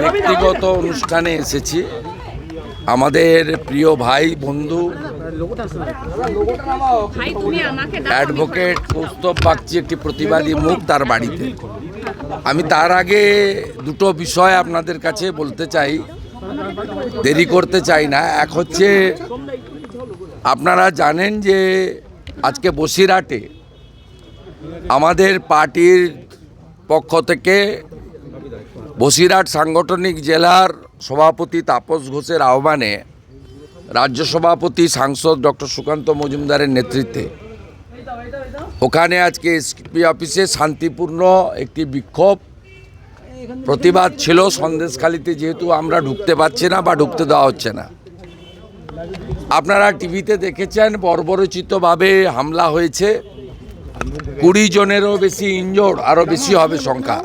ব্যক্তিগত অনুষ্ঠানে এসেছি। আমাদের প্রিয় ভাই, বন্ধু অ্যাডভোকেট কৌস্তব বাগচি একটি প্রতিবাদী মুখ তার বাড়িতে। আমি তার আগে দুটো বিষয় আপনাদের কাছে বলতে চাই। দেরি করতে চাই না। এক হচ্ছে, আপনারা জানেন যে আজকে বসিরহাটে আমাদের পার্টির পক্ষ থেকে বসিরহাট সাংগঠনিক জেলার সভাপতি তাপস ঘোষের আহ্বানে রাজ্য সভাপতি সাংসদ ডক্টর সুকান্ত মজুমদারের নেতৃত্বে। ওখানে আজকে এসপি অফিসে শান্তিপূর্ণ একটি বিক্ষোভ। প্রতিবাদ ছিল, সন্দেশখালিতে যেহেতু আমরা ঢুকতে পারছি না বা ঢুকতে দেওয়া হচ্ছে না। আপনারা টিভিতে দেখেছেন, বর্বরচিতভাবে হামলা হয়েছে। কুড়ি জনেরও বেশি ইনজোর আরও বেশি হবে সংখ্যা।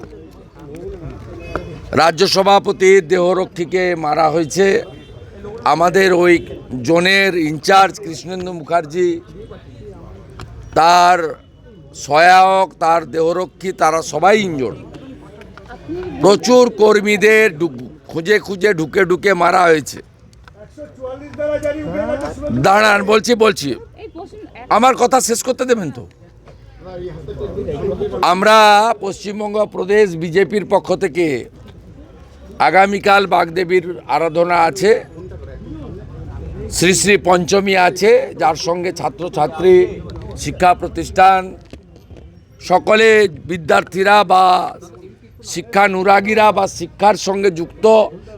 রাজ্য সভাপতির দেহরক্ষীকে মারা হয়েছে। আমাদের ওই জোনের ইনচার্জ কৃষ্ণেন্দু মুখার্জি, তার সহায়ক, তার দেহরক্ষী, তারা সবাই ইনজোর প্রচুর কর্মীদের খুঁজে খুঁজে ঢুকে ঢুকে মারা হয়েছে। দাঁড়ান, বলছি বলছি। আমার কথা শেষ করতে দেবেন তো? আমরা পশ্চিমবঙ্গ প্রদেশ বিজেপির পক্ষ থেকে আগামীকাল বাগদেবীর আরাধনা আছে, শ্রী শ্রী পঞ্চমী আছে, যার সঙ্গে ছাত্রছাত্রী শিক্ষা প্রতিষ্ঠান, সকলে বিদ্যার্থীরা বা শিক্ষানুরাগীরা বা শিক্ষার সঙ্গে যুক্ত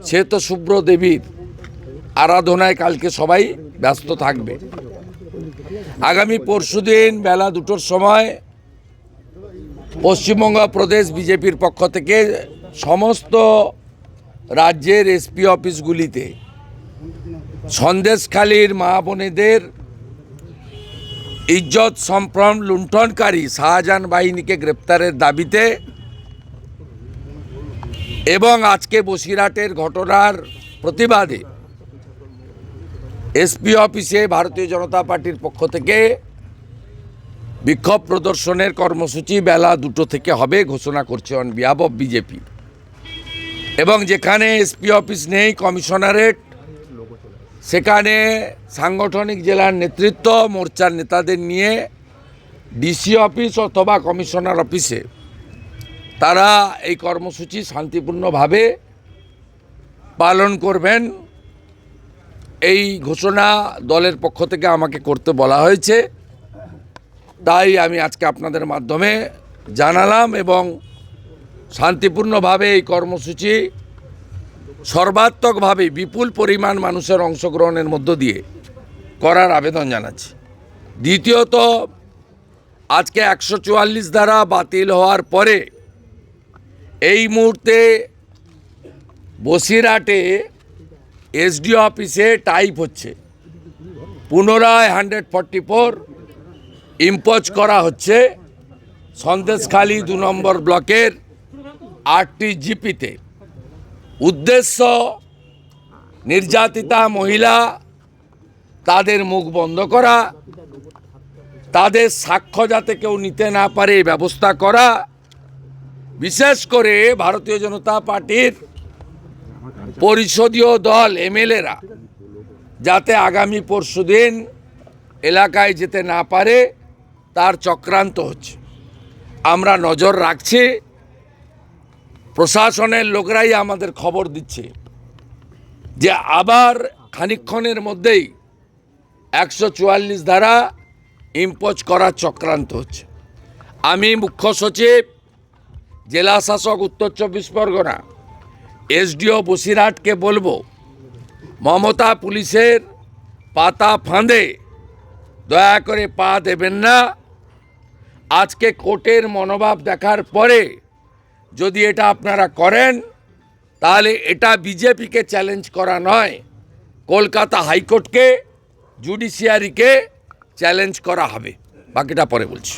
শ্বেত শুভ্র দেবীর আরাধনায় কালকে সবাই ব্যস্ত থাকবে। আগামী পরশুদিন বেলা দুটোর সময় পশ্চিমবঙ্গ প্রদেশ বিজেপির পক্ষ থেকে সমস্ত রাজ্যের এসপি অফিসগুলিতে সন্দেশখালীর মা বোনেদের ইজ্জত সম্ভ্রম লুণ্ঠনকারী শাহজাহান বাহিনীকে গ্রেপ্তারের দাবিতে এবং আজকে বসিরহাটের ঘটনার প্রতিবাদে এসপি অফিসে ভারতীয় জনতা পার্টির পক্ষ থেকে বিক্ষোভ প্রদর্শনের কর্মসূচি বেলা দুটো থেকে হবে, ঘোষণা করছে অন বিজেপি এবং যেখানে এসপি অফিস নেই, কমিশনারেট, সেখানে সাংগঠনিক জেলার নেতৃত্ব, মোর্চার নেতাদের নিয়ে ডিসি অফিস অথবা কমিশনার অফিসে তারা এই কর্মসূচি শান্তিপূর্ণভাবে পালন করবেন। এই ঘোষণা দলের পক্ষ থেকে আমাকে করতে বলা হয়েছে। তাই আমি আজকে আপনাদের মাধ্যমে জানালাম এবং শান্তিপূর্ণভাবে এই কর্মসূচি সর্বাত্মকভাবে বিপুল পরিমাণ মানুষের অংশগ্রহণের মধ্য দিয়ে করার আবেদন জানাচ্ছি। দ্বিতীয়ত, আজকে একশো চুয়াল্লিশ ধারা বাতিল হওয়ার পরে এই মুহূর্তে বসিরহাটে এসডিও অফিসে টাইপ হচ্ছে। পুনরায় হান্ড্রেড ফর্টি ফোর ইম্পোজ করা হচ্ছে। সন্দেশখালী দু নম্বর ব্লকের আটটি জিপিতে উদ্দেশ্য, নির্যাতিতা মহিলা, তাদের মুখ বন্ধ করা, তাদের সাক্ষ্য যাতে কেউ নিতে না পারে ব্যবস্থা করা, বিশেষ করে ভারতীয় জনতা পার্টির পরিষদীয় দল, এমএলএরা, যাতে আগামী পরশুদিন এলাকায় যেতে না পারে, তার চক্রান্ত হচ্ছে। আমরা নজর রাখছি প্রশাসনের লোকরাই আমাদের খবর দিচ্ছে যে আবার খানিক্ষণের মধ্যেই একশো চুয়াল্লিশ ধারা ইম্পোজ করার চক্রান্ত হচ্ছে। আমি মুখ্য সচিব, জেলা শাসক, উত্তর চব্বিশ পরগনা, এসডিও বসিরহাটকে বলব, মমতা পুলিশের পাতা ফাঁদে দয়া করে পা দেবেন না। আজকে কোর্টের মনোভাব দেখার পরে যদি এটা আপনারা করেন, তাহলে এটা বিজেপিকে চ্যালেঞ্জ করা নয়, কলকাতা হাইকোর্টকে জুডিশিয়ারিকে চ্যালেঞ্জ করা হবে। বাকিটা পরে বলছি।